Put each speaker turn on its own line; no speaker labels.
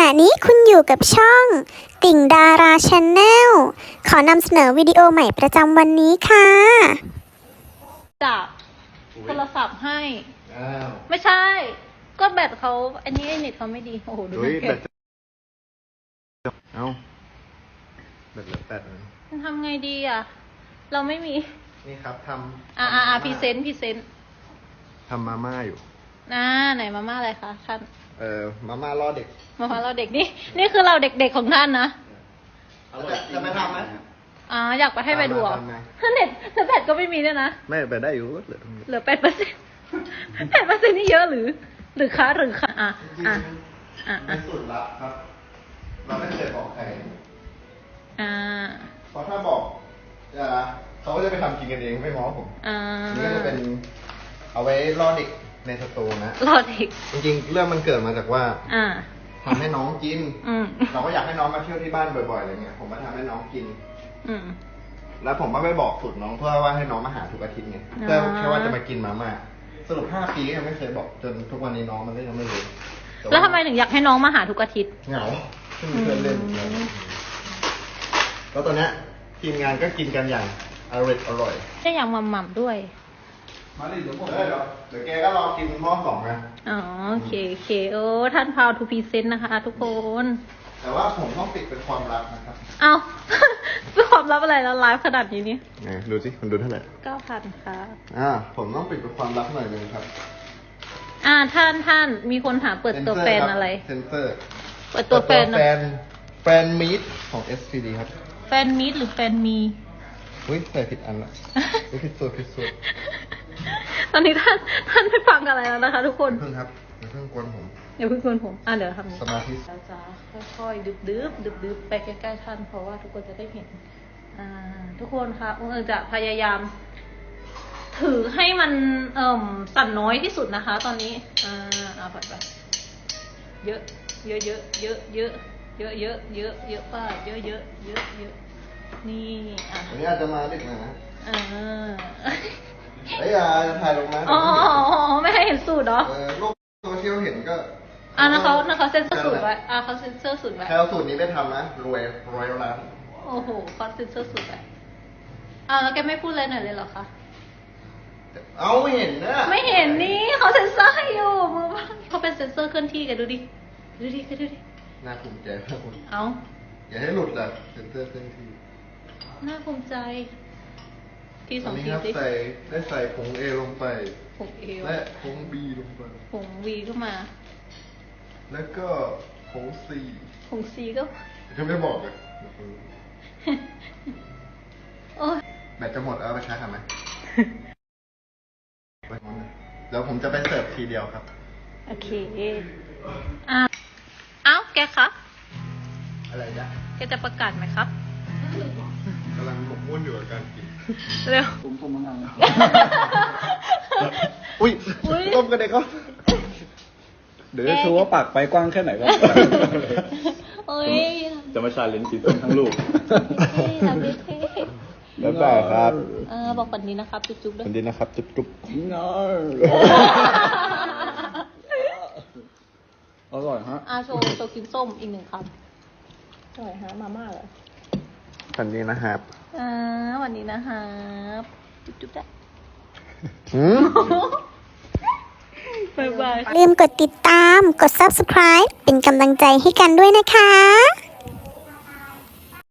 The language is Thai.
ณะนี้คุณอยู่กับช่อง ติ่งดาราช n แนลขอนำเสนอวิดีโอใหม่ประจำวันนี้ค่ะ
จากโทรศัพท์ให้
อ้าว
ไม่ใช่ ก็แบตเขาอันนี้ไอเน็ตเขาไม่ดีโอ้โหดู
เฮ้ย
นะ
แบตเอ้าแบตเหลือแปดอัน
มันทำไงดีอะ เราไม่มี
นี่ครับทำ
อ่าอ่า
ทำมา
พรีเซนต์พรีเซนต์
ทำมาม่าอยู่
อ่าไหนมาม่าอะไรคะท่าน
เออมาม่าล่อเด็ก
มาม่าเราเด็กนี่นี่คือเราเด็กๆของท่านนะ
จะจะไปทำไหม
อ่าอยากไปให้ไปดูเหรอ
ทำมา
ถ้าเน็ตแล้วแบตก็ไม่มีด้วยนะ
ไม่ไปได้อยู่เหลือ
เหลือแปดเปอร์เซ็นต์แปดเปอร์เซ็นต์นี่เยอะหรือ หรือคะหรือคะอะ
จริง
อะ
ๆ
อะ
เป็
อะ
นสูตรลับครับเราไม่เคยบอกใคร
อ่า
เพราะถ้าบอกจะเขาก็จะไปทำกินกันเองไม่ง้อผม
อ่า
นี่ก็จะเป็นเอาไว้ล่อเด็ก ในสตูนะ
รอเด็ก
จริงๆ เรื่องมันเกิดมาจากว่า
อ่า
ทำให้น้องกิน
อืม
เราก็อยากให้น้องมาเที่ยวที่บ้านบ่อยๆอะไรเงี้ย ผมก็ทำให้น้องกิน
อืม
แล้วผมก็ไปบอกสูตรน้องเพื่อว่าให้น้องมาหาทุกอาทิตย์ไง
อ่า
เพื่อแค่ว่าจะมากินมาม่าสรุปห้าปีก็ยังไม่เคยบอกจนทุกวันนี้น้องมันก็ยังไม่รู้ต่า
แล้วทำไมถึงอยากให้น้องมาหาทุกอาทิตย์
เหงาไม่มีเพื่อนเล่น
อืม
แล้วตอนเนี้ยทีมงานก็กินกันอย่างอร่อยอร่อย
ได้อย่างหม่ำๆด้วย
มาดิเดี๋ยวผมเดี๋ยวเดี๋ยวแกก็รอกินหม้อสองนะ
อ๋อโอเคโอเคโอ้ท่านพาวทูพีเซนต์นะคะ ทุกคน
แต่ว่าผมต้องปิดเป็นความลับนะครับ
เอา เป็นความลับอะไรแล้วไลฟ์ขนาดนี้นี่
ไหนดูสิคนดูเท่าไหร่
เก้าพันค่ะ
อ่าผมต้องปิดเป็นความลับหน่อยนึงครับ
อ่าท่านท่านมีคนถามเปิดตัวแฟนอะไร
เซนเซอร์
เปิดตัวแฟน
แฟนแฟนมีดของ SPD ครับ
แฟนมิดหรือแฟนมี
อุ้ยใส่ผิดอันละอุ๊ยผิดสูตรผิดสูตร
ตอนนี้ท่านท่านไม่ฟังอะไรแล้วนะคะ ทุกคน
เพิ่งครับอย่าเพิ่งกวนผม
อย่าเพิ่งกวนผมอะเดี๋ยวทำนี้
สมาธิ
เราจะค่อยๆดึบดึบดึบดึบไปใกล้ๆท่านเพราะว่าทุกคนจะได้เห็น อ่า ทุกคนคะเออจะพยายาม ถือให้มันเอ่มสั่นน้อยที่สุดนะคะ ตอนนี้อ่าเอาไปไปเยอะ เยอะเยอะเยอะเยอะเยอะเยอะเยอะเยอะป้าเยอะเยอะเยอะเยอะนี่อะ
อันนี้อาจจะมาดึกหน่อยนะ
อ่า
ไอ้ยอย่าถ่ายลงมา
อ๋ออ๋ออ๋อไม่ให้เห็นสูตรเหรอ
เออโลกโซเชียลเห็นก็
อ่านะเขานะเขาเซ็นเซอร์สูตรไว้อ่าเขาเซ็นเซอร์สูตรไว้
ใครเอาสูตรนี้ไปทำนะรวยรวยร้าน
โอ้โหเขาเซ็นเซอร์สูตรไว้อ่าแล้วแกไม่พูดอะไรหน่อยเลยเหรอคะ
เอาไม่เห็นนะ
ไม่เห็นนี่เขาเซ็นเซอร์ให้อยู่มือว่าเขาเป็นเซ็นเซอร์เคลื่อนที่แกันดูดิ ดูดิแกดูดิ
น่าภูมิใจมากคุณ
เอา
อย่าให้หลุดล่ะเซนเตอร์เครื่องที่
น่าภูมิใจ ที่ส
ตอ
อนง
นี้
ที
ครับ
สิ
ใส่ได้ใส่ผงเอลงไป
ผงเอว
และผงบีลงไป
ผงวีก็มา
แล้วก็ผงซี
ผงซีก็
จะไม่บอกเลย
โอ้ย
แบตจะหมดเอาไปใช้ทำไหมเดี๋ยวผมจะไปเสิร์ฟทีเดียวครับ
โอเคอ่าเอ้าแกคะ
อะไรจ๊ะ
แกจะประกาศไหมครับ
กำลังหมกมุ่นอยู่กับการกิน
เร็ว
ผมผมมังง
อุ้ย
อุ๊ย
ต้มกันเด็กก็
เดี๋ยวจะโชว์ว่าปากไปกว้างแค่ไหนครับ
โอ้ย
จะมาชาเลนจ์กินต้มทั้งลูก
ทำดีเท่
แล้วแต่ครับ
เออบอกวันนี้นะครับจุ๊บๆด้ว
วั
ย
นนี้นะครับ จุ๊บจุ๊บ
น้อร่อยฮะ
อาโชว์โชว์กินส้มอีกหนึ่งคำอร่อยฮะมาม่าเหรอ
วันนี้นะครับ
อ่าวันนี้นะครับจุ๊บๆได้
หืม
บ๊ายบาย
ลืมกดติดตาม กด subscribe เป็นกำลังใจให้กันด้วยนะคะ